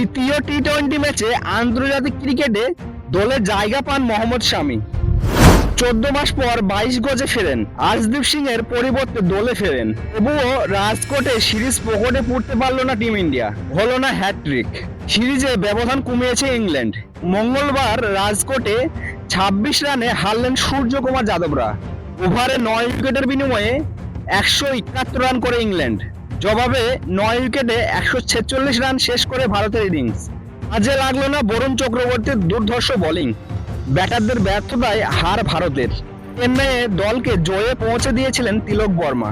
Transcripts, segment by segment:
তৃতীয় T twenty ম্যাচে আন্তর্জাতিক ক্রিকেটে দলে জায়গা পান মোহাম্মদ শামি। চোদ্দ মাস পর বাইশ গজে ফেরেন। আজদীপ সিং এর পরিবর্তে দলে ফেরেন। তবুও রাজকোটে সিরিজ পকেটে পড়তে পারল না টিম ইন্ডিয়া। হলো না হ্যাট্রিক সিরিজে ব্যবধান কমিয়েছে ইংল্যান্ড। মঙ্গলবার রাজকোটে ছাব্বিশ রানে হারলেন সূর্যকুমার যাদবরা। ওভারে নয় উইকেটের বিনিময়ে একশো একাত্তর রান করে ইংল্যান্ড। জবাবে নয় উইকেটে একশো ছেচল্লিশ রান শেষ করে ভারতের ইনিংস। কাজে লাগল না বরুণ চক্রবর্তীর দুর্ধর্ষ বোলিং। ব্যাটারদের ব্যর্থতায় হার ভারতের। চেন্নাইয়ে দলকে জয়ে পৌঁছে দিয়েছিলেন তিলক বর্মা।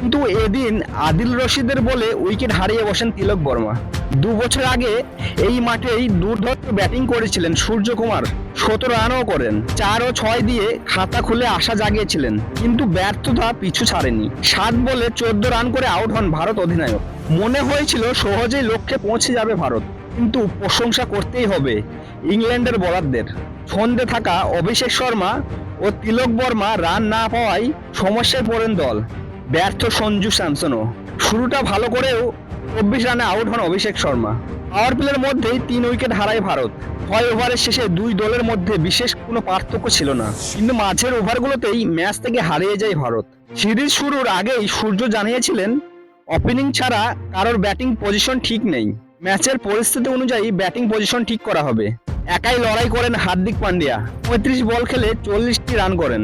কিন্তু এদিন আদিল রশিদের বলে উইকেট হারিয়ে বসেন তিলক বর্মা। দু বছর আগে এই মাঠেই দুর্ধর্ষ ব্যাটিং করেছিলেন সূর্যকুমার সতেরো রানও করেন চার ও ছয় দিয়ে খাতা খুলে আশা জাগিয়েছিলেন, কিন্তু ব্যর্থতা পিছু ছাড়েনি। সাত বলে চোদ্দ রান করে আউট হন ভারত অধিনায়ক। মনে হয়েছিল সহজেই লক্ষ্যে পৌঁছে যাবে ভারত, কিন্তু প্রশংসা করতেই হবে ইংল্যান্ডের বোলারদের। ছন্দে থাকা অভিষেক শর্মা ও তিলক বর্মা রান না পাওয়ায় সমস্যায় পড়েন দল। ব্যর্থ সঞ্জু স্যামসনও। শুরুটা ভালো করেও চব্বিশ রানে আউট হন অভিষেক শর্মা। পাওয়ার প্লের মধ্যেই তিন উইকেট হারায় ভারত। ছয় ওভারের শেষে দুই দলের মধ্যে বিশেষ কোনো পার্থক্য ছিল না। কিন্তু মাঝের ওভারগুলোতেই ম্যাচ থেকে হারিয়ে যায় ভারত। সিরিজ শুরুর আগেই সূর্য জানিয়েছিলেন ওপেনিং ছাড়া কারোর ব্যাটিং পজিশন ঠিক নেই। ম্যাচের পরিস্থিতি অনুযায়ী ব্যাটিং পজিশন ঠিক করা হবে। একাই লড়াই করেন হার্দিক পান্ডিয়া। পঁয়ত্রিশ বল খেলে চল্লিশটি রান করেন।